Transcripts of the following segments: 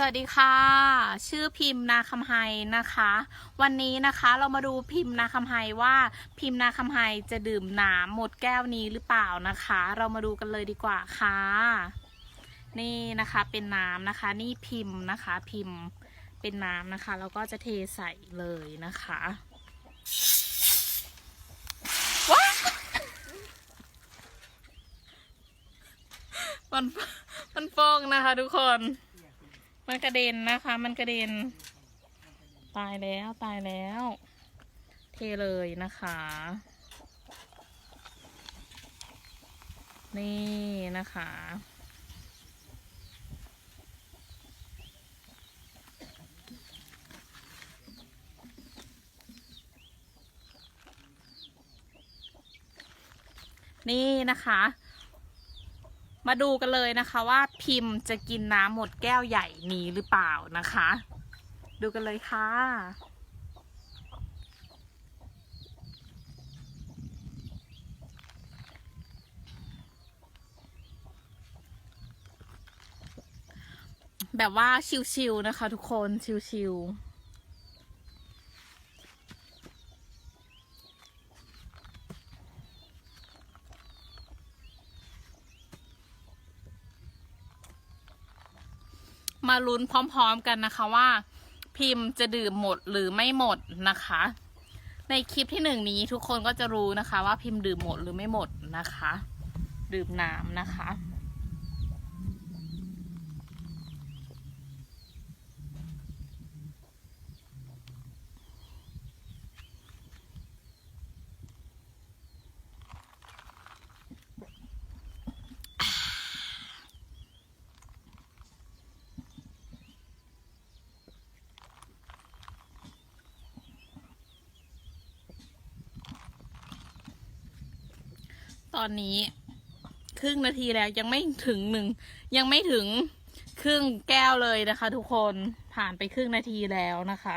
สวัสดีค่ะ ชื่อพิมพ์นาคำไฮนะคะ วันนี้นะคะเรามาดูพิมพ์นาคำไฮว่าพิมพ์นาคำไฮจะดื่มน้ำหมดแก้วนี้หรือเปล่านะคะ เรามาดูกันเลยดีกว่าค่ะ นี่นะคะเป็นน้ำนะคะ นี่พิมพ์นะคะ พิมพ์เป็นน้ำนะคะแล้วก็จะเทใส่เลยนะคะว้ามันมันฟองนะคะทุกคน มันกระเด็นนะคะ มันกระเด็น ตายแล้วตายแล้ว เทเลยนะคะ นี่นะคะนี่นะคะ มาดูกันเลยนะคะว่าพิมพ์จะกินน้ำหมดแก้วใหญ่นี้หรือเปล่านะคะ ดูกันเลยค่ะ แบบว่าชิวๆนะคะทุกคนชิวๆ มาลุ้นพร้อมๆกันนะคะว่า พิมพ์จะดื่มหมดหรือไม่หมดนะคะ ในคลิปที่หนึ่งนี้ทุกคนก็จะรู้นะคะ ว่าพิมพ์ดื่มหมดหรือไม่หมดนะคะ ดื่มน้ำนะคะ ตอนนี้ ครึ่งนาทีแล้วยังไม่ถึงหนึ่งยังไม่ถึงครึ่งแก้วเลยนะคะ ทุกคนผ่านไปครึ่งนาทีแล้วนะคะ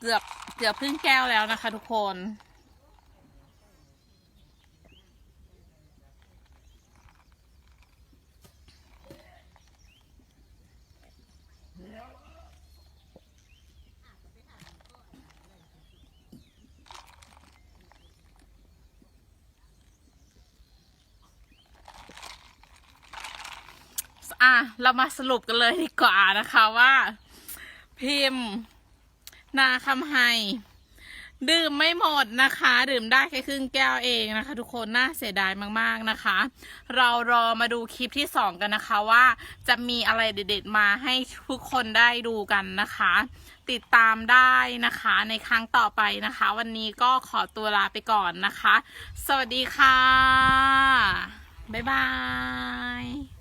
เกือบเกือบครึ่งแก้วแล้วนะคะทุกคน อะ เรามาสรุปกันเลยดีกว่านะคะว่า พิมพ์ นาคำไฮดื่มไม่หมดนะคะ ดื่มได้แค่ครึ่งแก้วเองนะคะ ทุกคนน่าเสียดายมากๆนะคะ เรารอมาดูคลิปที่สองกันนะคะว่าจะมีอะไรเด็ดๆมาให้ทุกคนได้ดูกันนะคะ ติดตามได้นะคะในครั้งต่อไปนะคะ วันนี้ก็ขอตัวลาไปก่อนนะคะ สวัสดีค่ะ บ๊ายบาย